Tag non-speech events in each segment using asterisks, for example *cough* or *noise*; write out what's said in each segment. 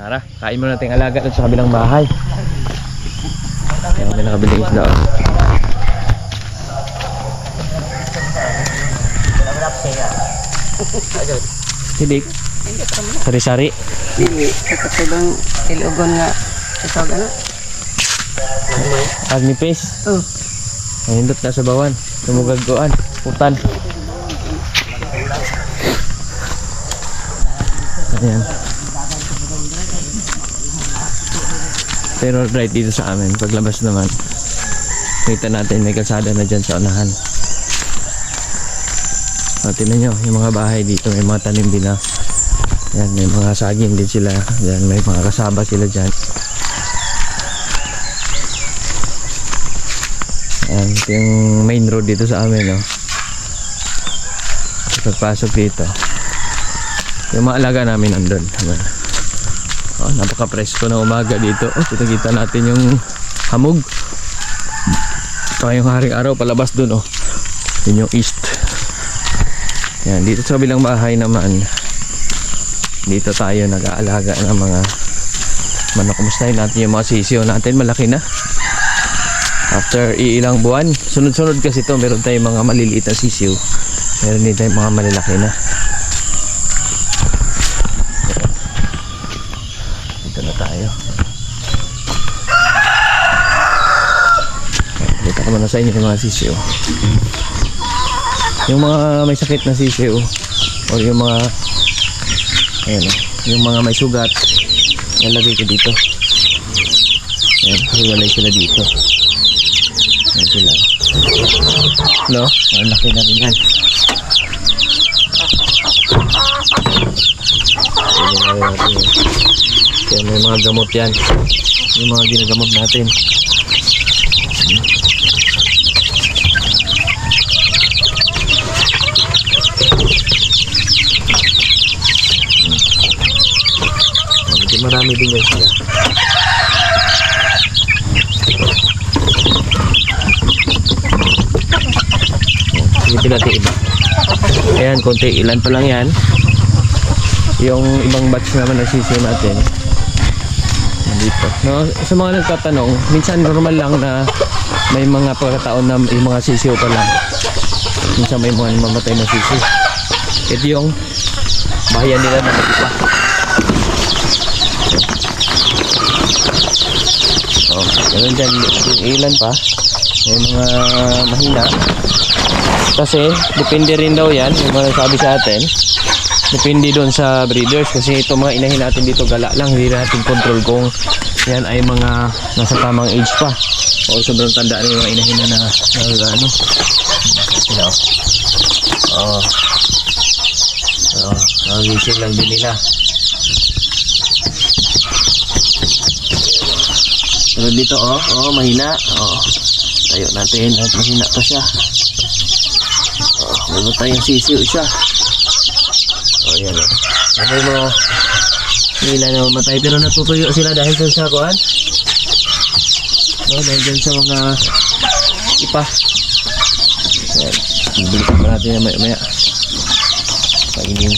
Tara, kain muna natin alaga sa kabilang bahay. Kaya may nakabiling isda. oh. Hilik. Sari-sari. Dili, katulong tilugon nga. Ito gana. Agnipis. Oh, Nahindot na sa bawan. Tumugagkuan. Putan. Ayan. Pero right dito sa amin, paglabas naman, kita natin may kalsada na dyan sa unahan. O, tingnan nyo, yung mga bahay dito, may mga tanim din na. Yan, may mga saging din sila. Yan, may mga kasaba sila dyan. Yan, ito yung main road dito sa amin, no. Pagpasok dito. Yung mga alaga namin nandun. Ayan. Oh, napaka-presko na umaga dito. Oh, kita natin yung hamog. Saka yung haring araw palabas dun, oh. Yun yung east. Yan, dito sa kabilang bahay naman. Dito tayo nag-aalaga ng mga manok. Kumustahin natin yung mga sisiyo natin. Malaki na after iilang buwan sunod-sunod kasi to meron tayong mga maliliit na sisiw meron din tayong mga malalaki na dito na tayo dito ko muna sa inyo yung mga sisiw yung mga may sakit na sisiw o yung mga ayan o, yung mga may sugat nalagay ko dito ayan, hiwalay sila dito Ayan sila. No? Ang laki na rin na yan. Kaya may mga gamot yan. Yung mga ginagamot natin. Marami din yan sila. Silipin natin iba. Ayan, konti. Ilan pa lang yan. Yung ibang batch naman na sisiyo natin. Dito. No, sa mga nagtatanong, minsan normal lang na may mga pagkataon na yung mga sisiyo pa lang. Minsan may mga mamatay na sisiyo. Ito yung bahayan nila na natipa. Oh, ganun dyan. Yung ilan pa. May mga mahina. Kasi depende rin daw yan, yung mga sabi sa atin. Depende doon sa breeders kasi ito mga inahin natin dito gala lang, hindi natin control kung yan ay mga nasa tamang age pa o sobrang tanda yung mga inahin na na, na ano. Sila oh. Oo. Oo. Nagising lang din nila. Pero dito oh, oh mahina. Oh. Tayo natin at mahina pa siya. Oh, meron tayong sisiw siya. Oh, yan oh. Okay mo. Nila na mamatay pero natutuyo sila dahil sa kuan. Oh, dahil dun sa mga ipa. Yan. Bibili pa natin yan maya maya. Kainin.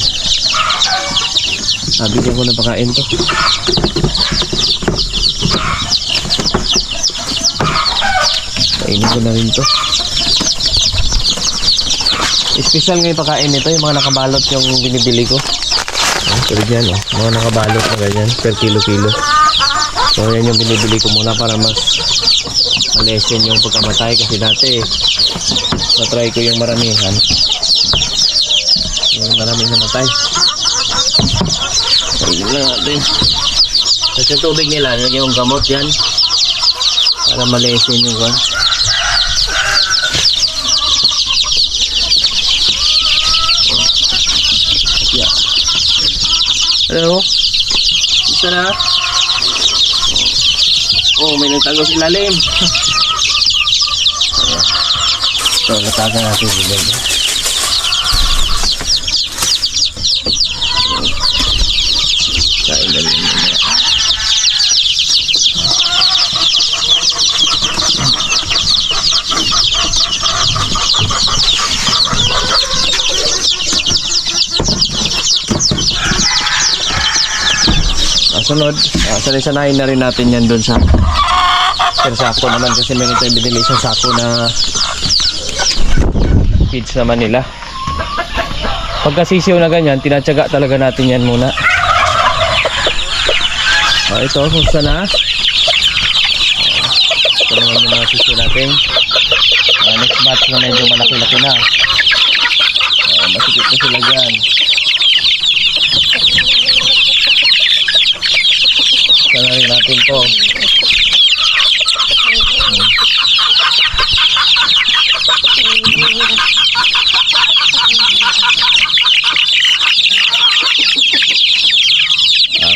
Sabi ko na pakain to. Kainin ko na rin to. Special ngayon pagkain nito, yung mga nakabalot yung binibili ko. Ah, pero dyan, oh, mga nakabalot na ganyan, per kilo-kilo. So, yan yung binibili ko muna para mas malesen yung pagkamatay kasi dati, na-try ko yung maramihan. Yung maraming namatay. Kainin lang natin. Yung tubig nila, yung gamot yan. Para malesen yung kwan. Hello? Isa na? Oh, may nagtago sa ilalim. *laughs* Ito, nataga natin sa ilalim. Sunod, uh, sanay-sanayin na rin natin yan doon sa sa sako naman kasi meron tayong binili isang sako na feeds naman nila. Pagka sisiw na ganyan, tinatsaga talaga natin yan muna. Oh, ito, kumusta na? Ito naman yung mga sisiw natin. Ah, next batch na medyo malaki-laki na. Ah, masikip na sila dyan.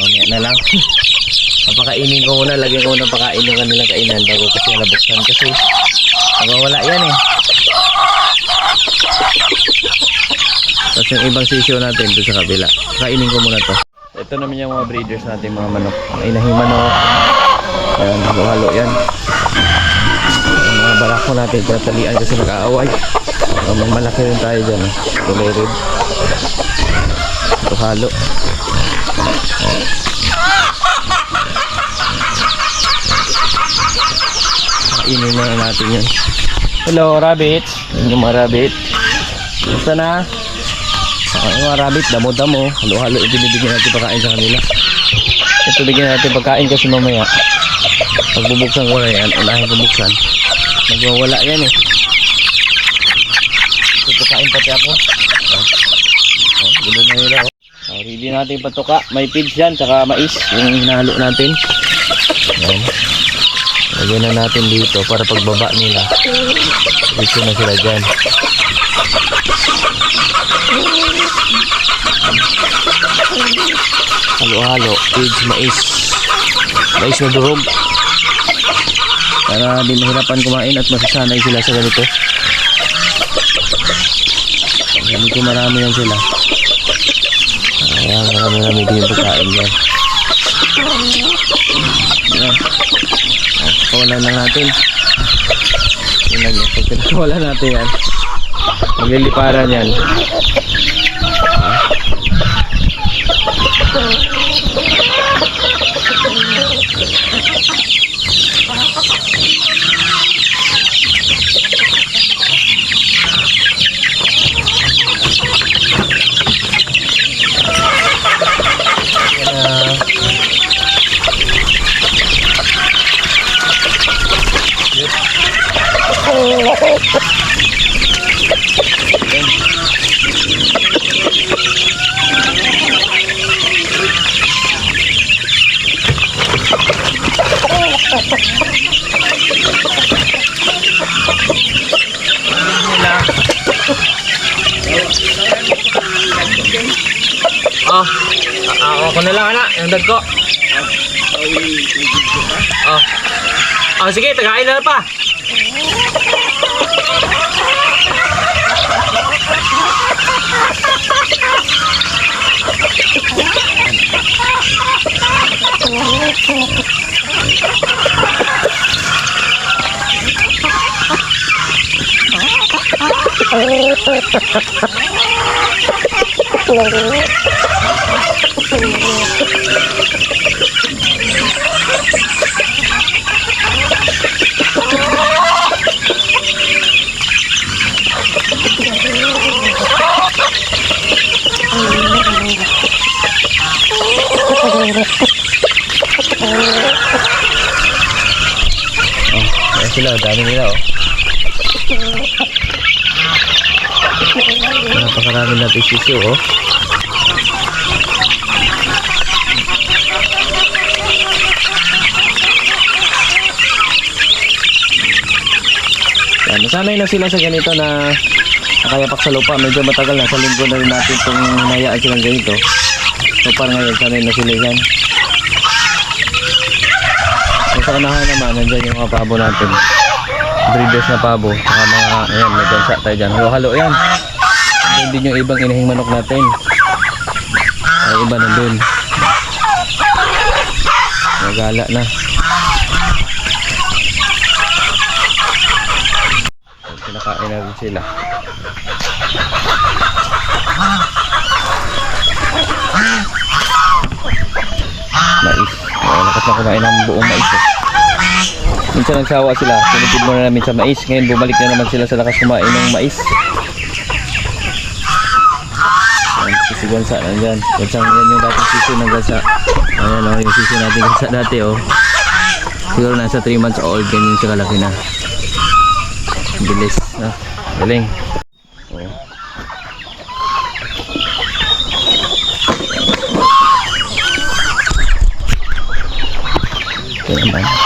Mamaya na lang. *laughs* Papakainin ko muna, lagyan ko muna pakain yung kanilang kainan bago kasi nabuksan kasi nawawala yan eh. Tapos yung ibang sisyo natin doon sa kabila. Kainin ko muna to. Ito naman yung mga breeders natin mga manok. Mga inahing manok. Ayan, halo yan. Yung mga barako natin, tinatalian kasi nag-aaway. May malaki rin tayo dyan. Eh. Tulirid. Ito halo. Kainin na natin yun. Hello, rabbits. Yun yung mga rabbit. Gusto na? Okay, yung mga rabbit, damo-damo. Halo-halo, ito bibigyan natin pagkain sa kanila. Ito bigyan natin pagkain kasi mamaya. Pag bubuksan ko na yan, unahin ko buksan. Nagwawala yan eh. Ito pagkain pati ako. Oh, oh gulo na nila oh. Oh, ready natin patuka. May feeds yan, tsaka mais. Yung hinahalo natin. Yan. Lagyan na natin dito para pagbaba nila. Dito na sila dyan. Halo-halo, feeds, mais. Mais na durog. Para di mahirapan kumain at masasanay sila sa ganito. Ganito marami yan sila. Ayan, marami marami din yung pagkain yan. Ayan. Kawalan lang natin. Yun lang yan. Pag pinakawalan natin yan, magliliparan yan. Yan na. Oh, ah, ako na lang anak, yung dad ko. Oh. Oh, sige, tagain na pa. Oh, *laughs* ayan sila, dami nila oh. Napakarami natin sisiyo oh. Yan, nasanay na sila sa ganito na nakayapak sa lupa. Medyo matagal na. Sa linggo na rin natin itong hinayaan silang ganito. So parang ngayon, sanay na sila yan. Sa unahan naman, nandyan yung mga pabo natin. Breeders na pabo. Saka mga, ayan, may gansa tayo dyan. Halo-halo yan. Yun din yung ibang inahing manok natin. Ay, iba nandun. Nagala na. Kinakain na rin sila. Mais. malakas na kumain ng buong mais eh. Minsan nagsawa sila, tinitid muna namin sa mais. Ngayon bumalik na naman sila sa lakas kumain ng mais. Ayan, si Gonza nandyan. Gonza, yan yung dating sisi ng Gonza. Ayan o, yung sisi natin Gonza dati oh. Siguro nasa 3 months old, ganyan siya kalaki na. Bilis, no? Galing. Oh. Ito naman.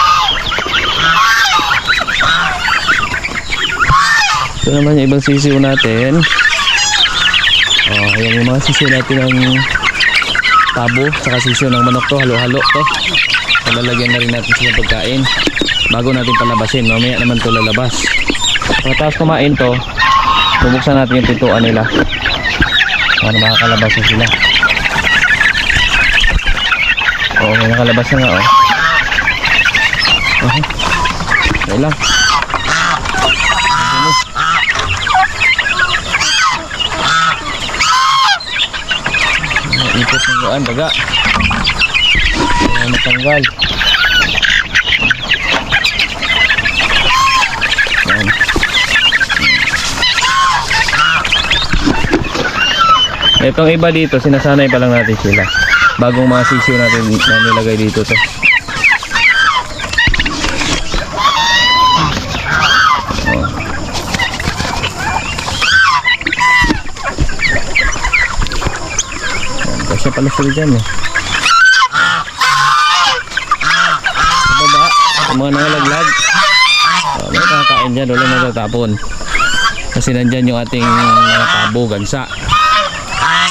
Ito naman yung ibang sisiw natin. Oh, ayan yung mga sisiw natin ng tabo, saka sisiw ng manok to, halo-halo to. Palalagyan na rin natin sila pagkain bago natin palabasin. Mamaya naman to lalabas. Pagkatapos kumain to, bubuksan natin yung pintuan nila para makakalabas na sila. Oo, may nakalabas na nga oh. Okay. Okay lang. Ipot ng gaan, daga. Kaya natanggal. Yan. Itong iba dito, sinasanay pa lang natin sila. Bagong mga sisiyo natin na nilagay dito to. Yan, Kasi pala sila dyan eh. Sa baba, ang mga nangalaglag. Oh, may nakakain dyan, wala natatapon. Kasi nandyan yung ating mga tabo, gansa.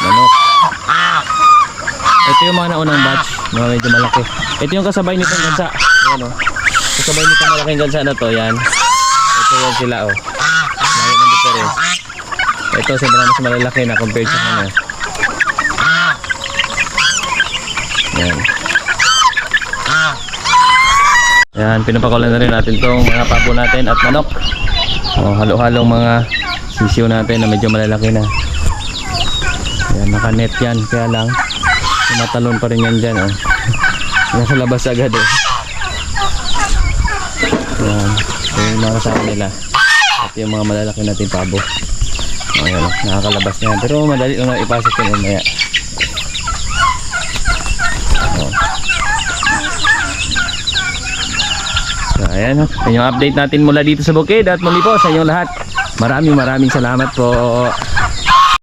Manok. Ito yung mga naunang batch, mga medyo malaki. Ito yung kasabay nitong gansa. Ayan o. Kasabay nitong malaking gansa na to, yan. Ito yan sila o. Layo ng difference. Ito sobrang mas malalaki na compared sa kanya. Yan. Yan, pinapakulan na rin natin tong mga pabo natin at manok. O, halo-halong mga sisiyo natin na medyo malalaki na. Yan, naka-net yan. Kaya lang, tumatalon pa rin yan dyan. Oh. *laughs* Nasa labas agad eh. Yan. Ito yung mga kasama nila. At yung mga malalaki natin pabo. Ayan, oh, nakakalabas na yan. Pero madali lang na ipasok yun mamaya. Oh. So, ayan, oh. Yan yung update natin mula dito sa bukid at muli po sa inyong lahat. Maraming maraming salamat po.